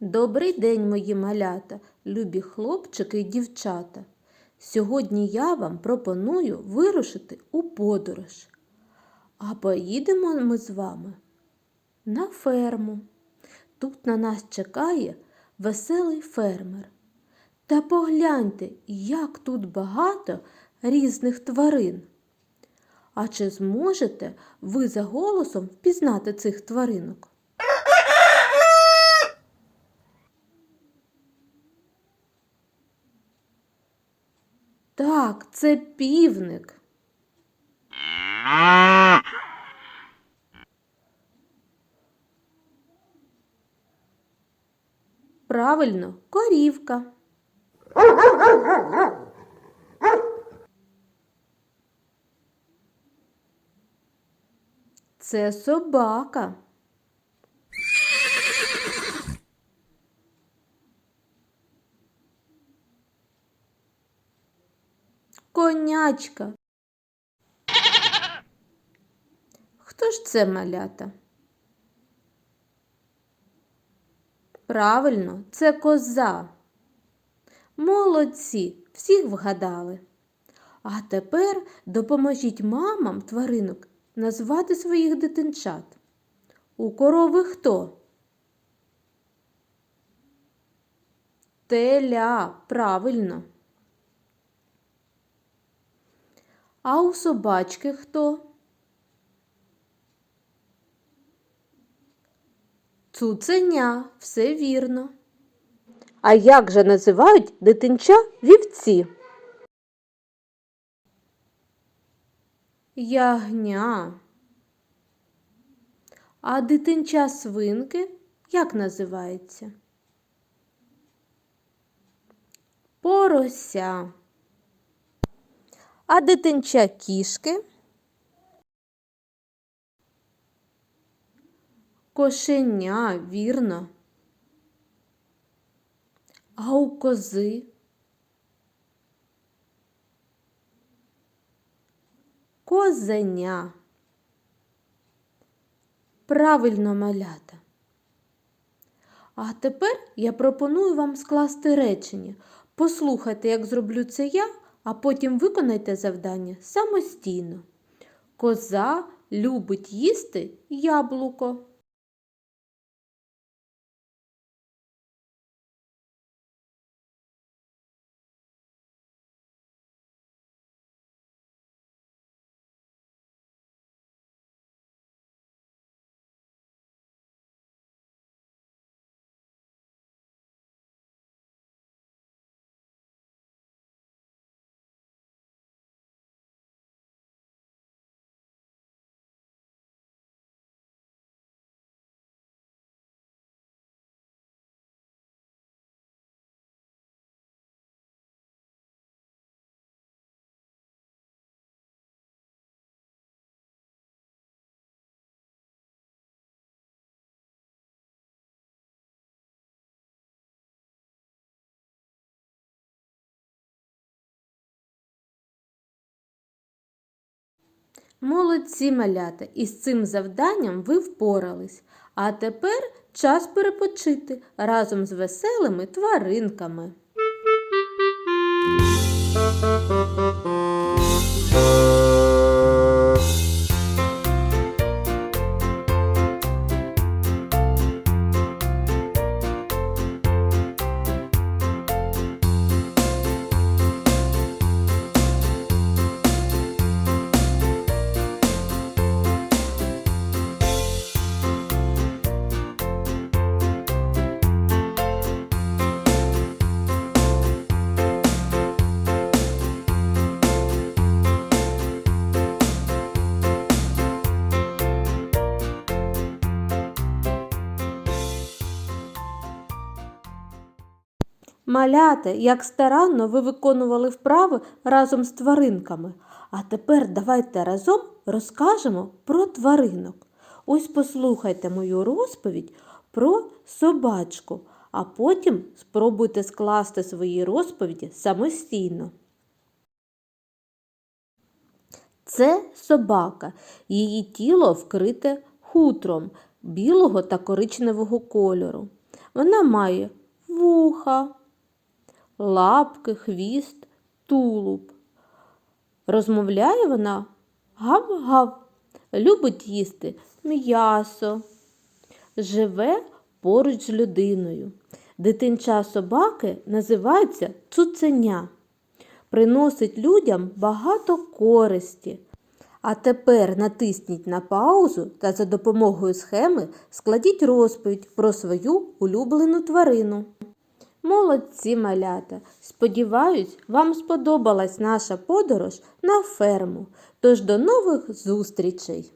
Добрий день, мої малята, любі хлопчики і дівчата. Сьогодні я вам пропоную вирушити у подорож. А поїдемо ми з вами на ферму. Тут на нас чекає веселий фермер. Та погляньте, як тут багато різних тварин. А чи зможете ви за голосом впізнати цих тваринок? Так, це півник. Правильно, корівка. Це собака. Конячка. Хто ж це малята? Правильно, це коза. Молодці, всіх вгадали. А тепер допоможіть мамам тваринок назвати своїх дитинчат. У корови хто? Теля, правильно. А у собачки хто? Цуценя, все вірно. А як же називають дитинча вівці? Ягня. А дитинча свинки як називається? Порося. А дитинча кішки? Кошеня, вірно. А у кози? Козеня. Правильно малята. А тепер я пропоную вам скласти речення. Послухайте, як зроблю це я, а потім виконайте завдання самостійно. Коза любить їсти яблуко. Молодці малята, із цим завданням ви впорались. А тепер час перепочити разом з веселими тваринками. Малята, як старанно ви виконували вправи разом з тваринками. А тепер давайте разом розкажемо про тваринок. Ось послухайте мою розповідь про собачку, а потім спробуйте скласти свої розповіді самостійно. Це собака. Її тіло вкрите хутром білого та коричневого кольору. Вона має вуха, лапки, хвіст, тулуб. Розмовляє вона гав-гав, любить їсти м'ясо, живе поруч з людиною. Дитинча собаки називається цуценя. Приносить людям багато користі. А тепер натисніть на паузу та за допомогою схеми складіть розповідь про свою улюблену тварину. Молодці малята! Сподіваюсь, вам сподобалась наша подорож на ферму. Тож до нових зустрічей!